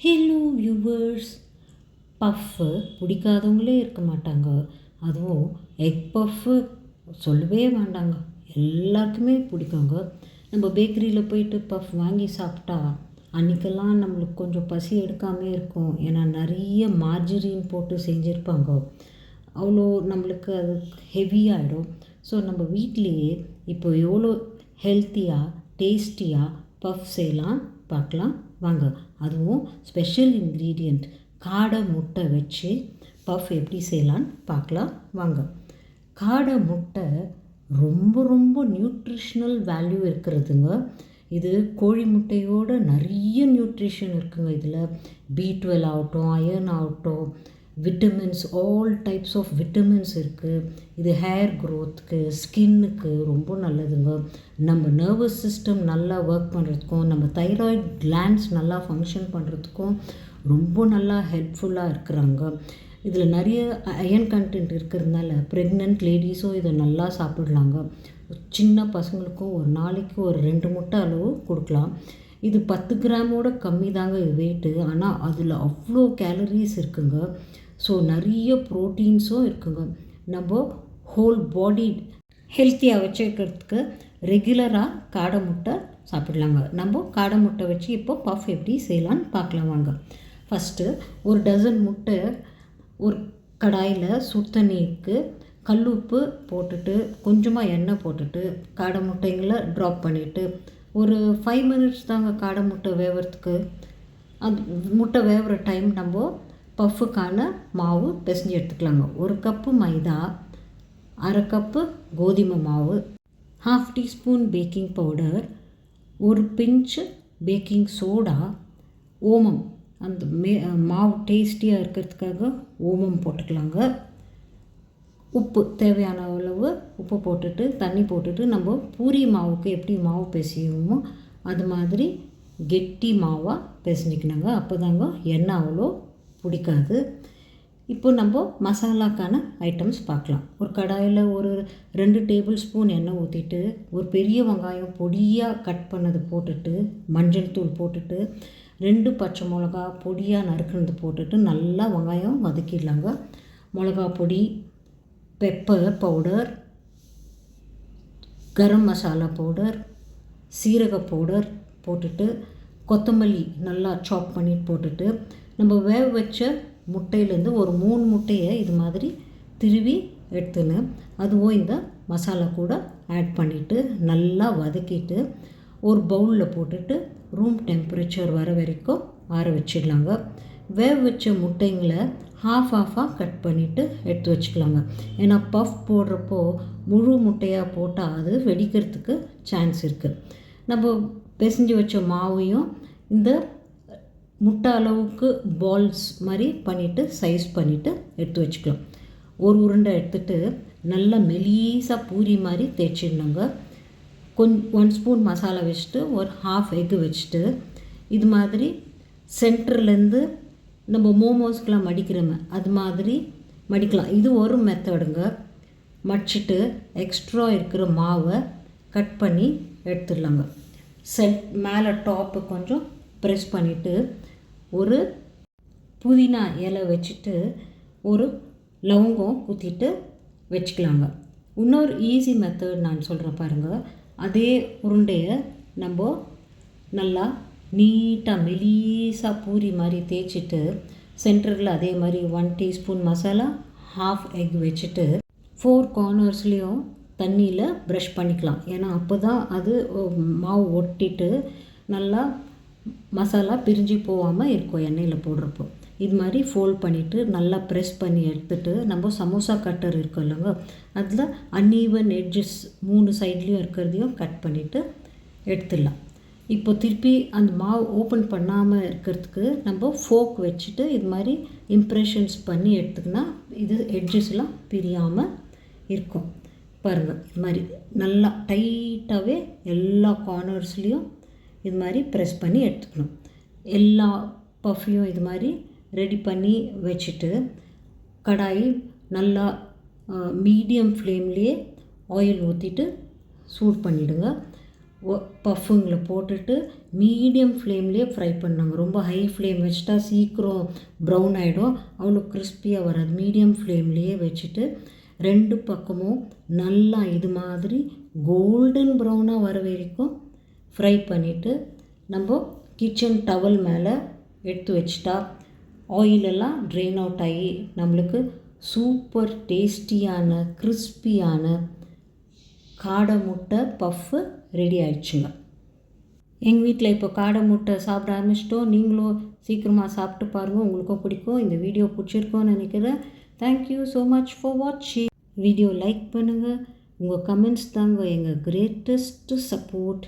Hello viewers puff பிடிக்காதவங்களே இருக்க மாட்டாங்க. அதுவும் எக் பஃப்பு சொல்லவே வேண்டாங்க. எல்லாருக்குமே பிடிக்குங்க. நம்ம பேக்கரியில் போயிட்டு பஃப் வாங்கி சாப்பிட்டா அன்றைக்கெல்லாம் நம்மளுக்கு கொஞ்சம் பசி எடுக்காமே இருக்கும். ஏன்னா நிறைய மார்ஜரின் போட்டு செஞ்சுருப்பாங்க. அவ்வளோ நம்மளுக்கு அது ஹெவியாகிடும் ஸோ நம்ம வீட்லேயே இப்போ எவ்வளோ ஹெல்த்தியாக டேஸ்டியாக பஃப் செய்யலாம் பார்க்கலாம். வாங்க. அதுவும் ஸ்பெஷல் இன்க்ரீடியண்ட் காடை முட்டை வச்சு பஃப் எப்படி செய்யலான்னு பார்க்கலாம். வாங்க. காடை முட்டை ரொம்ப ரொம்ப நியூட்ரிஷ்னல் வேல்யூ இருக்கிறதுங்க. இது கோழி முட்டையோட நிறைய நியூட்ரிஷன் இருக்குங்க. இதில் பி டுவெல் ஆகட்டும் அயர்ன் ஆகட்டும் vitamins all types of vitamins இருக்குது இது ஹேர் க்ரோத்துக்கு ஸ்கின்னுக்கு ரொம்ப நல்லதுங்க. நம்ம நர்வஸ் சிஸ்டம் நல்லா ஒர்க் பண்ணுறதுக்கும் நம்ம தைராய்ட் கிளாண்ட்ஸ் நல்லா ஃபங்க்ஷன் பண்ணுறதுக்கும் ரொம்ப நல்லா ஹெல்ப்ஃபுல்லாக இருக்கிறாங்க. இதில் நிறைய அயன் கண்டென்ட் இருக்கிறதுனால ப்ரெக்னென்ட் லேடிஸும் இதை நல்லா சாப்பிடலாங்க. சின்ன பசங்களுக்கும் ஒரு நாளைக்கு ஒரு ரெண்டு முட்டை அளவு கொடுக்கலாம். இது பத்து கிராமோட கம்மி தாங்க வெயிட்டு ஆனால் அதில் அவ்வளோ கேலரிஸ் இருக்குங்க. ஸோ நிறைய ப்ரோட்டீன்ஸும் இருக்குங்க. நம்ம ஹோல் பாடி ஹெல்த்தியாக வச்சுக்கிறதுக்கு ரெகுலராக காடை முட்டை சாப்பிடலாங்க. நம்ம காடை முட்டை வச்சு இப்போ பஃப் எப்படி செய்யலான்னு பார்க்கலாம் வாங்க. ஃபஸ்ட்டு ஒரு டசன் முட்டை ஒரு கடாயில் சுத்தண்ணிக்கு கல்லுப்பு போட்டுட்டு கொஞ்சமாக எண்ணெய் போட்டுட்டு காடை முட்டைங்களை ட்ராப் பண்ணிவிட்டு ஒரு ஃபைவ் மினிட்ஸ் தாங்க காடை முட்டை வேவறதுக்கு. அந்த முட்டை வேவுற டைம் நம்ம பஃப்புக்கான மாவு பிசைஞ்சு எடுத்துக்கலாங்க. ஒரு கப்பு மைதா அரை கப்பு கோதுமை மாவு ஹாஃப் டீஸ்பூன் பேக்கிங் பவுடர் ஒரு பிஞ்சு பேக்கிங் சோடா ஓமம். அந்த மே மாவு டேஸ்டியாக இருக்கிறதுக்காக ஓமம் போட்டுக்கலாங்க. உப்பு தேவையான அளவு உப்பு போட்டுட்டு தண்ணி போட்டுட்டு நம்ம பூரி மாவுக்கு எப்படி மாவு பிசையுமோ அது மாதிரி கெட்டி மாவாக பிசைஞ்சிக்கணுங்க. அப்போ தாங்க எண்ணெய் அவ்வளோ பிடிக்காது. இப்போ நம்ம மசாலாக்கான ஐட்டம்ஸ் பார்க்கலாம். ஒரு கடாயில் ஒரு ரெண்டு டேபிள் ஸ்பூன் எண்ணெய் ஊற்றிட்டு ஒரு பெரிய வெங்காயம் பொடியாக கட் பண்ணது போட்டுட்டு மஞ்சள் தூள் போட்டுட்டு ரெண்டு பச்சை மிளகா பொடியாக நறுக்குனது போட்டுட்டு நல்லா வெங்காயம் வதக்கிடலாங்க. மிளகா பொடி pepper powder garam masala powder சீரக பவுடர் போட்டுட்டு கொத்தமல்லி நல்லா சாப் பண்ணி போட்டுட்டு நம்ம வேக வச்ச முட்டையிலேருந்து ஒரு மூணு முட்டையை இது மாதிரி திருவி எடுத்துன்னு அதுவும் இந்த மசாலா கூட ஆட் பண்ணிவிட்டு நல்லா வதக்கிட்டு ஒரு பவுலில் போட்டுட்டு ரூம் டெம்பரேச்சர் வர வரைக்கும் ஆற வச்சிடலாங்க. வேக வச்ச முட்டைங்களை ஹாஃப் ஆஃபாக கட் பண்ணிவிட்டு எடுத்து வச்சுக்கலாங்க. ஏன்னா பஃப் போடுறப்போ முழு முட்டையாக போட்டால் அது வெடிக்கிறதுக்கு சான்ஸ் இருக்குது நம்ம பிசைஞ்சு வச்ச மாவையும் இந்த முட்டை அளவுக்கு பால்ஸ் மாதிரி பண்ணிவிட்டு சைஸ் பண்ணிவிட்டு எடுத்து வச்சுக்கலாம். ஒரு உருண்டை எடுத்துகிட்டு நல்லா மெலீஸாக பூரி மாதிரி தேய்ச்சிடணுங்க. கொஞ்சம் ஒன் ஸ்பூன் மசாலா வச்சுட்டு ஒரு ஹாஃப் எக்கு வச்சுட்டு இது மாதிரி சென்டர்லேருந்து நம்ம மோமோஸ்க்கெலாம் மடிக்கிறோமே அது மாதிரி மடிக்கலாம். இது ஒரு மெத்தடுங்க மடிச்சிட்டு எக்ஸ்ட்ரா இருக்கிற மாவை கட் பண்ணி எடுத்துடலாங்க. செட் மேலே டாப்பு கொஞ்சம் ப்ரெஸ் பண்ணிவிட்டு ஒரு புதினா இலை வச்சுட்டு ஒரு லவங்கம் குத்திட்டு வச்சுக்கலாங்க. இன்னொரு ஈஸி மெத்தட் நான் சொல்கிறேன் பாருங்கள் அதே உருண்டையை நம்ம நல்லா நீட்டாக மெலீஸாக பூரி மாதிரி தேய்ச்சிட்டு சென்டரில் அதே மாதிரி one teaspoon masala half egg வச்சுட்டு ஃபோர் கார்னர்ஸ்லேயும் தண்ணியில் ப்ரஷ் பண்ணிக்கலாம். ஏன்னா அப்போ தான் அது மாவு ஒட்டிட்டு நல்லா மசாலா பிரிஞ்சு போகாமல் இருக்கும் எண்ணெயில் போடுறப்போ. இது மாதிரி ஃபோல்ட் பண்ணிவிட்டு நல்லா ப்ரெஸ் பண்ணி எடுத்துகிட்டு நம்ம சமோசா கட்டர் இருக்கும் இல்லைங்க அதில் அன்ஈவன் எட்ஜஸ் மூணு சைட்லேயும் இருக்கிறதையும் கட் பண்ணிவிட்டு எடுத்துடலாம். இப்போ திருப்பி அந்த மாவு ஓப்பன் பண்ணாமல் இருக்கிறதுக்கு நம்ம ஃபோக் வச்சுட்டு இது மாதிரி இம்ப்ரெஷன்ஸ் பண்ணி எடுத்துக்கினா இது எட்ஜஸ்லாம் பிரியாமல் இருக்கும். பாருங்கள் இது மாதிரி நல்லா டைட்டாகவே எல்லா கார்னர்ஸ்லேயும் இது மாதிரி ப்ரெஸ் பண்ணி எடுத்துக்கணும். எல்லா பஃப்பையும் இது மாதிரி ரெடி பண்ணி வச்சுட்டு கடாயி நல்லா மீடியம் ஃப்ளேம்லேயே ஆயில் ஊற்றிட்டு சூட் பண்ணிவிடுங்க பஃப்புங்களை போட்டுட்டு மீடியம் ஃப்ளேம்லேயே ஃப்ரை பண்ணாங்க. ரொம்ப ஹை ஃப்ளேம் வச்சுட்டா சீக்கிரம் ப்ரௌன் ஆகிடும் அவ்வளோ கிறிஸ்பியாக வராது. மீடியம் ஃப்ளேம்லேயே வச்சுட்டு ரெண்டு பக்கமும் நல்லா இது மாதிரி கோல்டன் ப்ரௌனாக வர வரைக்கும் ஃப்ரை பண்ணிவிட்டு நம்ம கிச்சன் டவல் மேலே எடுத்து வச்சிட்டா ஆயிலெல்லாம் ட்ரெயின் அவுட் ஆகி நம்மளுக்கு சூப்பர் டேஸ்டியான கிறிஸ்பியான காடை முட்டை பஃப்பு ரெடி ஆயிடுச்சுங்க. எங்கள் வீட்டில் இப்போ காடை முட்டை சாப்பிட ஆரம்பிச்சிட்டோம். நீங்களும் சீக்கிரமாக சாப்பிட்டு பாருங்கள் உங்களுக்கும் பிடிக்கும். இந்த வீடியோ பிடிச்சிருக்கோன்னு நினைக்கிறேன். Thank you so much for வாட்சிங் வீடியோ லைக் பண்ணுங்கள் உங்கள் கமெண்ட்ஸ் தாங்க எங்கள் கிரேட்டஸ்ட்டு சப்போர்ட்